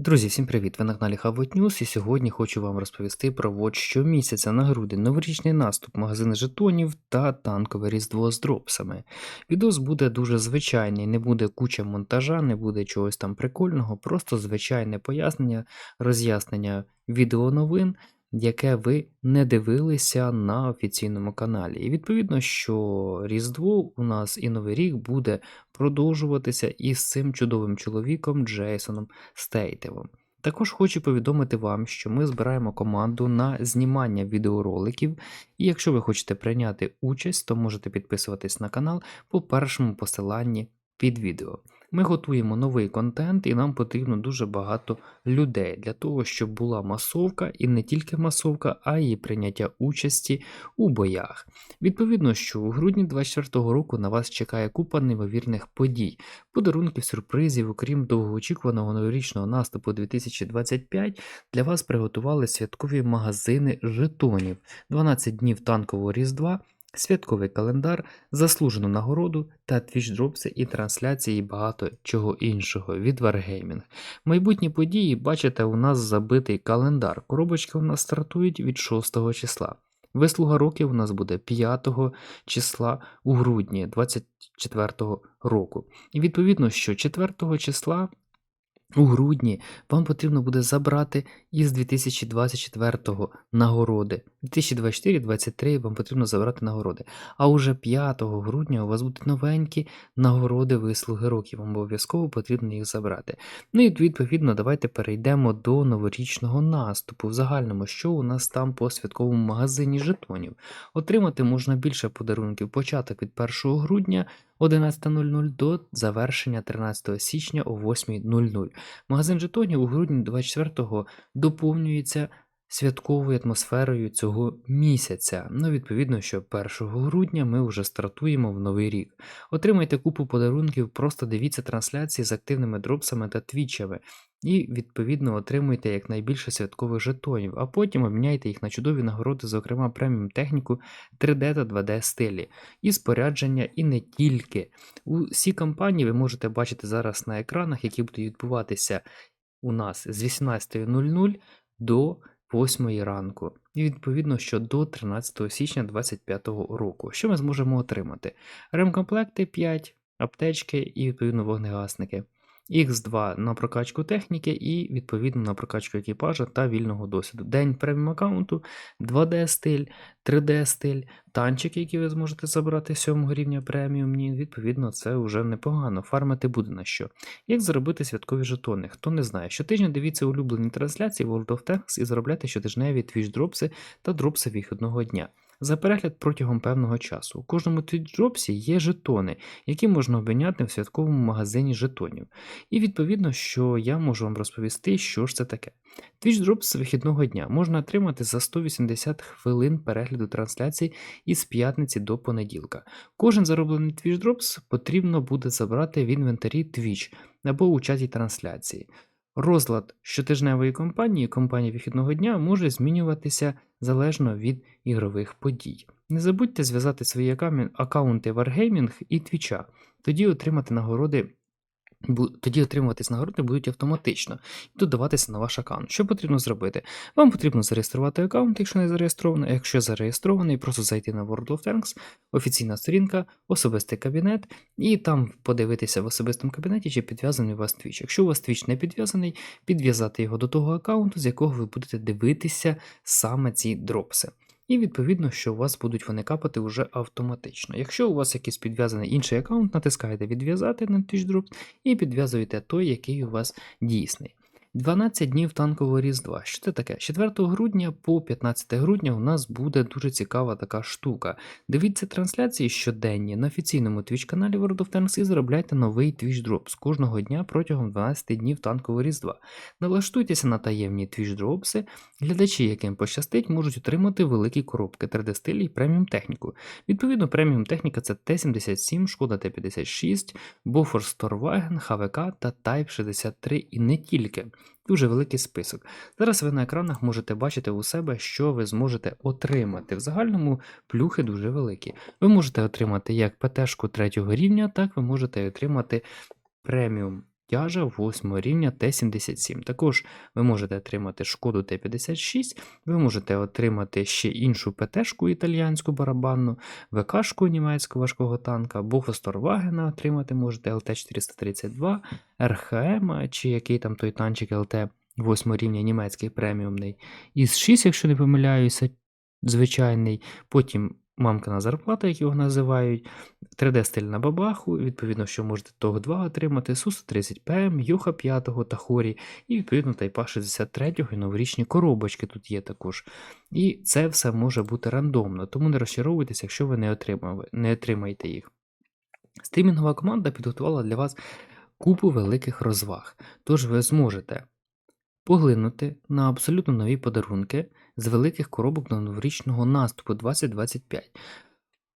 Друзі, всім привіт! Ви на каналі Хавот News і сьогодні хочу вам розповісти про вот щомісяця на грудень новорічний наступ, магазин жетонів та танкове різдво з дропсами. Відос буде дуже звичайний, не буде куча монтажа, не буде чогось там прикольного, просто звичайне пояснення, роз'яснення відеоновин, яке ви не дивилися на офіційному каналі. І відповідно, що Різдво у нас і Новий рік буде продовжуватися із цим чудовим чоловіком Джейсоном Стейтевом. Також хочу повідомити вам, що ми збираємо команду на знімання відеороликів, і якщо ви хочете прийняти участь, то можете підписуватись на канал по першому посиланні під відео. Ми готуємо новий контент, і нам потрібно дуже багато людей для того, щоб була масовка, і не тільки масовка, а й прийняття участі у боях. Відповідно, що у грудні 24-го року на вас чекає купа неймовірних подій, подарунків, сюрпризів, окрім довгоочікуваного новорічного наступу 2025, для вас приготували святкові магазини жетонів, 12 днів танкового різдва. Святковий календар, заслужену нагороду та твічдропси і трансляції і багато чого іншого від Wargaming. Майбутні події, бачите, у нас забитий календар. Коробочки у нас стартують від 6 числа. Вислуга років у нас буде 5 числа у грудні 24 року. І відповідно, що 4 числа у грудні вам потрібно буде забрати із 2024 нагороди. 2024-2023 вам потрібно забрати нагороди. А уже 5 грудня у вас будуть новенькі нагороди вислуги років. Вам обов'язково потрібно їх забрати. Ну і відповідно, давайте перейдемо до новорічного наступу. В загальному, що у нас там по святковому магазині жетонів. Отримати можна більше подарунків. Початок від 1 грудня 11.00 до завершення 13 січня о 8.00. Магазин жетонів у грудні 24-го доповнюється святковою атмосферою цього місяця. Ну, відповідно, що 1 грудня ми вже стартуємо в новий рік. Отримайте купу подарунків, просто дивіться трансляції з активними дропсами та твічами. І, відповідно, отримуйте якнайбільше святкових жетонів, а потім обміняйте їх на чудові нагороди, зокрема преміум техніку 3D та 2D стилі, і спорядження, і не тільки. Усі кампанії ви можете бачити зараз на екранах, які будуть відбуватися у нас з 18.00 до 8 ранку. І відповідно, що до 13 січня 2025 року. Що ми зможемо отримати? Ремкомплекти 5, аптечки і відповідно вогнегасники. Х2 на прокачку техніки і відповідно на прокачку екіпажа та вільного досвіду. День преміум аккаунту, 2D стиль, 3D стиль, танчики, які ви зможете забрати 7 рівня преміумні. Відповідно, це вже непогано. Фармити буде на що. Як заробити святкові жетони? Хто не знає, щотижня дивіться улюблені трансляції World of Tanks і заробляйте щотижневі твіч дропси та дропси вихідного дня за перегляд протягом певного часу. У кожному твітдропсі є жетони, які можна обміняти в святковому магазині жетонів. І відповідно, що я можу вам розповісти, що ж це таке. Твічдроп з вихідного дня можна отримати за 180 хвилин перегляду трансляцій із п'ятниці до понеділка. Кожен зароблений твічдропс потрібно буде забрати в інвентарі Twitch або у чаті трансляції. Розлад щотижневої кампанії компанії вихідного дня може змінюватися залежно від ігрових подій. Не забудьте зв'язати свої аккаунти Wargaming і Twitch, тоді отримати нагороди. Тоді отримуватись нагороди будуть автоматично і додаватися на ваш аккаунт. Що потрібно зробити? Вам потрібно зареєструвати аккаунт, якщо не зареєстровано. Якщо зареєстрований, просто зайти на World of Tanks, офіційна сторінка, особистий кабінет, і там подивитися в особистому кабінеті, чи підв'язаний у вас Twitch. Якщо у вас Twitch не підв'язаний, підв'язати його до того аккаунту, з якого ви будете дивитися саме ці дропси. І відповідно, що у вас будуть вони капати вже автоматично. Якщо у вас якийсь підв'язаний інший аккаунт, натискаєте відв'язати на TwitchDrops і підв'язуєте той, який у вас дійсний. 12 днів танкового різдва. Що це таке? 4 грудня по 15 грудня у нас буде дуже цікава така штука. Дивіться трансляції щоденні на офіційному твіч-каналі World of Tanks і заробляйте новий Twitch Drops кожного дня протягом 12 днів танкового різдва. Налаштуйтеся на таємні Twitch Dropси. Глядачі, яким пощастить, можуть отримати великі коробки 3D стилі і преміум техніку. Відповідно, преміум техніка це Т-77, Шкода Т-56, Bofors Torwagen, ХВК та Type 63 і не тільки. Дуже великий список. Зараз ви на екранах можете бачити у себе, що ви зможете отримати. В загальному плюхи дуже великі. Ви можете отримати як ПТ-шку третього рівня, так ви можете отримати преміум тяжа 8 рівня Т-77. Також ви можете отримати шкоду Т-56, ви можете отримати ще іншу ПТ-шку італіянську барабанну, ВК-шку німецького важкого танка, Богостор-Вагена отримати можете ЛТ-432, РХМ, чи який там той танчик ЛТ 8 рівня німецький преміумний, із 6, якщо не помиляюся, звичайний, потім мамкина зарплата, як його називають, 3D-стиль на бабаху, відповідно, що можете того 2 отримати, Су-130ПМ, Юха 5 та Хорі, і відповідно Тайпа 63 і новорічні коробочки тут є також. І це все може бути рандомно, тому не розчаровуйтесь, якщо ви не, отримав, не отримаєте їх. Стрімінгова команда підготувала для вас купу великих розваг, тож ви зможете поглинути на абсолютно нові подарунки з великих коробок до новорічного наступу 2025,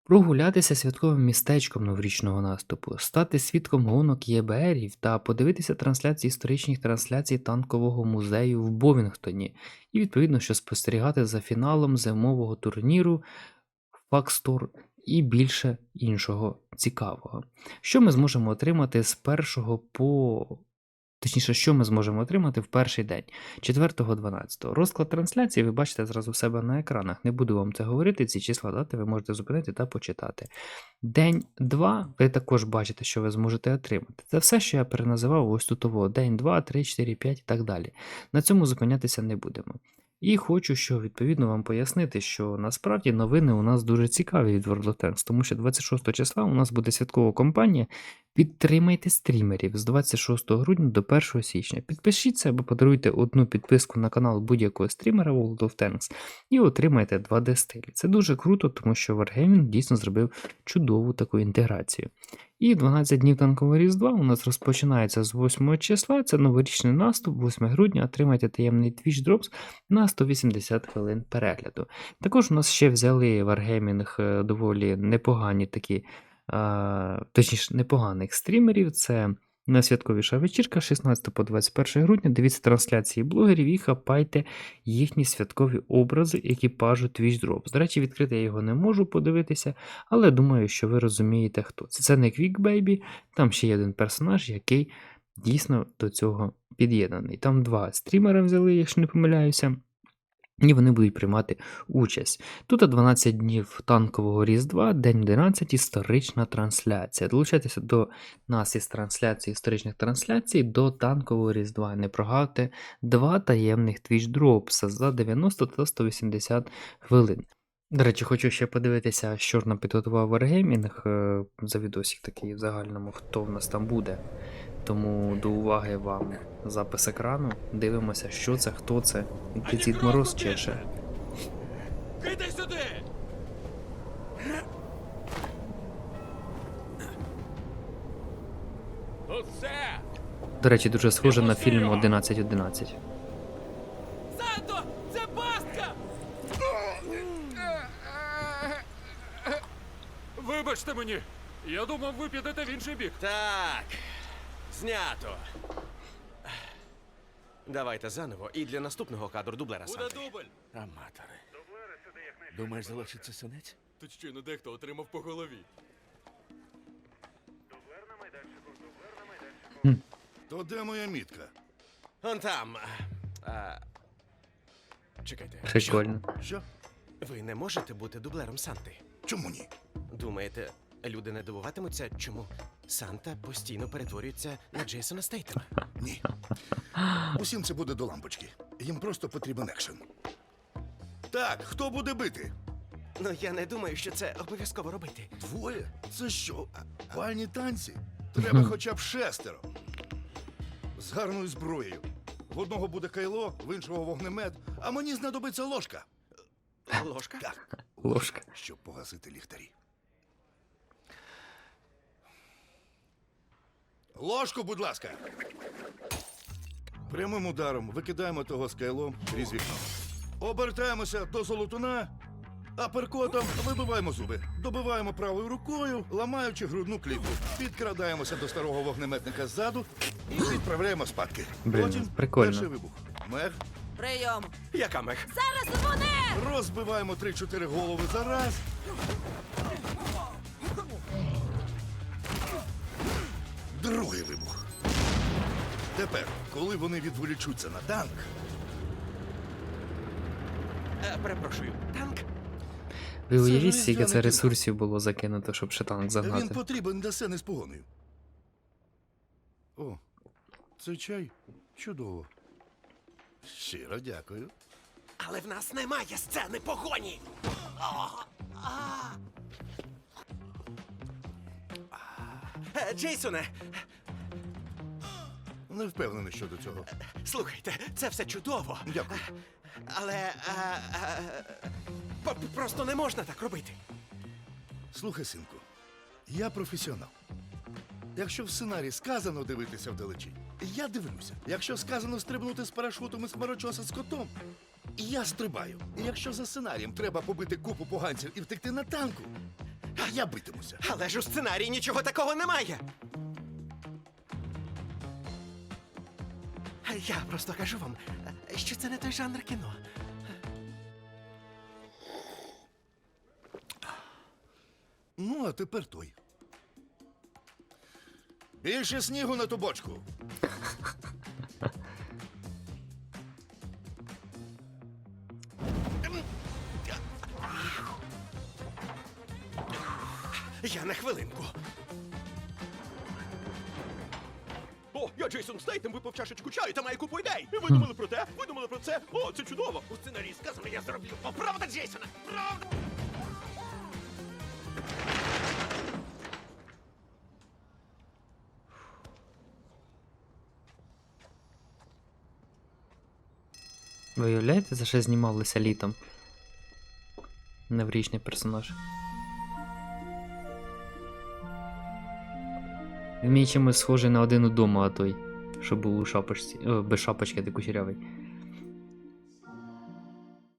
прогулятися святковим містечком новорічного наступу, стати свідком гонок ЄБРів та подивитися трансляції історичних трансляцій танкового музею в Бовінгтоні, і відповідно, що спостерігати за фіналом зимового турніру Факстор і більше іншого цікавого. Що ми зможемо отримати з першого по. Точніше, що ми зможемо отримати в перший день, 4.12. Розклад трансляції ви бачите зразу в себе на екранах. Не буду вам це говорити, ці числа дати ви можете зупинити та почитати. День 2 ви також бачите, що ви зможете отримати. Це все, що я переназивав ось тут. День 2, 3, 4, 5 і так далі. На цьому зупинятися не будемо. І хочу, що відповідно вам пояснити, що насправді новини у нас дуже цікаві від World of Tanks, тому що 26 числа у нас буде святкова кампанія. Підтримайте стрімерів з 26 грудня до 1 січня. Підпишіться або подаруйте одну підписку на канал будь-якого стрімера World of Tanks і отримайте 2D стилі. Це дуже круто, тому що Wargaming дійсно зробив чудову таку інтеграцію. І 12 днів танкового різдва у нас розпочинається з 8 числа. Це новорічний наступ, 8 грудня. Отримайте таємний Twitch Drops на 180 хвилин перегляду. Також у нас ще взяли Wargaming е, доволі непогані такі, а, точніше, непоганих стрімерів. Це Найсвятковіша вечірка 16 по 21 грудня. Дивіться трансляції блогерів і хапайте їхні святкові образи екіпажу Twitch Drops. До речі, відкрити я його не можу подивитися, але думаю, що ви розумієте, хто це. Це не Baby, там ще є один персонаж, який дійсно до цього під'єднаний. Там два стрімера взяли, якщо не помиляюся. І вони будуть приймати участь. Тут 12 днів танкового Різдва, день 11, історична трансляція. Долучайтеся до нас із трансляції, історичних трансляцій до танкового Різдва. Не прогавте два таємних Twitch Dropsa за 90 та 180 хвилин. До речі, хочу ще подивитися, що ж нам підготував Wargaming е, за відосик такий в загальному, хто в нас там буде. Тому до уваги вам запис екрану. Дивимося, що це, хто це. Який Дід Мороз чеше. Іди сюди! Оце! До речі, дуже схоже на фільм 11.11. Санто! Це пастка! Вибачте мені! Я думав, ви підете в інший бік. Так, знято. Давайте заново і для наступного кадру дублера Буде Санти. дубль! Аматори. Думаєш, залишиться синець? Тут щойно дехто отримав по голові. То де моя мітка? Он там. А, чекайте. Прикольно. Що? Ви не можете бути дублером Санти. Чому ні? Думаєте, люди не дивуватимуться, чому Санта постійно перетворюється на Джейсона Стейтема? Ні. Усім це буде до лампочки. Їм просто потрібен екшен. Так, хто буде бити? Ну я не думаю, що це обов'язково робити. Двоє? Це що? Бальні танці? Треба хоча б шестеро. З гарною зброєю. В одного буде кайло, в іншого вогнемет, а мені знадобиться ложка. Ложка? Так, Ложка. щоб погасити ліхтарі. Ложку, будь ласка. Прямим ударом викидаємо того з кайлом крізь вікно. Обертаємося до золотуна, а перкотом вибиваємо зуби. Добиваємо правою рукою, ламаючи грудну клітку. Підкрадаємося до старого вогнеметника ззаду і відправляємо спадки. Блін, Потім прикольно. перший вибух. Мех. Прийом! Яка мех? Зараз вони! Розбиваємо 3-4 голови за раз. Другий вибух. Тепер, коли вони відволічуться на танк, Е, перепрошую, танк? Ви уявіть, скільки це ресурсів було закинуто, щоб ще танк він загнати. потрібен для сцени з погоною. О, це чай чудово. Щиро дякую. Але в нас немає сцени погоні. О, а. Е, Джейсоне, Не впевнений щодо цього. слухайте, це все чудово. Дякую. Але е, е, по- просто не можна так робити. Слухай, синку, я професіонал. Якщо в сценарії сказано дивитися вдалечінь, я дивлюся. Якщо сказано стрибнути з парашутом і хмарочоса з котом, я стрибаю. І якщо за сценарієм треба побити купу поганців і втекти на танку, я битимуся. Але ж у сценарії нічого такого немає. Я просто кажу вам, що це не той жанр кіно. Ну, а тепер той. Більше снігу на ту бочку. Я на хвилинку. О, я Джейсон Стейтем випив чашечку чаю та маю купу ідей. Ви думали про те? Ви думали про це? О, це чудово. У сценарії сказано, я зроблю. О, правда, Джейсона? Правда? Ви уявляєте, за що знімалися літом? Новорічний персонаж. Він мені чимось схожий на один удома, а той, що був у шапочці. О, без шапочки, де кучерявий.